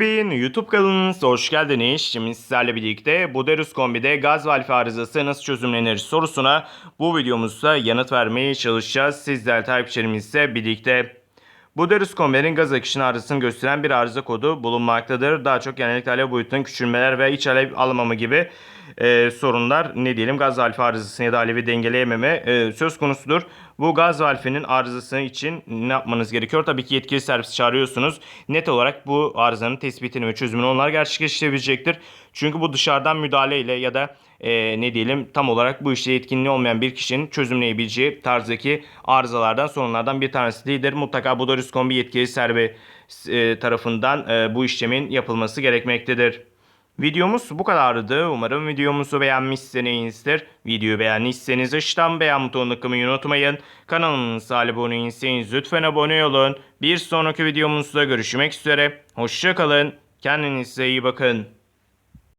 Bey'in YouTube kanalınıza hoş geldiniz. Şimdi sizlerle birlikte Buderus kombide gaz valfi arızası nasıl çözümlenir sorusuna bu videomuzda yanıt vermeye çalışacağız. Sizler takipçilerimizle birlikte. Buderus kombilerin gaz akışını arızasını gösteren bir arıza kodu bulunmaktadır. Daha çok genellikle alev boyutunun küçülmeler ve iç alev alımamı gibi e, sorunlar ne diyelim gaz valfi arızasını ya da alevi dengeleyememe e, söz konusudur. Bu gaz valfinin arızası için ne yapmanız gerekiyor? Tabii ki yetkili servis çağırıyorsunuz. Net olarak bu arızanın tespitini ve çözümünü onlar gerçekleştirebilecektir. Çünkü bu dışarıdan müdahaleyle ya da e, ne diyelim tam olarak bu işte yetkinliği olmayan bir kişinin çözümleyebileceği tarzdaki arızalardan sorunlardan bir tanesi değildir. Mutlaka bu Dorius Kombi yetkili servis e, tarafından e, bu işlemin yapılması gerekmektedir. Videomuz bu kadardı. Umarım videomuzu beğenmişsinizdir. Videoyu beğendiyseniz aşağıdan beğen butonuna tıklamayı unutmayın. Kanalımıza abone değilseniz lütfen abone olun. Bir sonraki videomuzda görüşmek üzere. Hoşçakalın. Kendinize iyi bakın.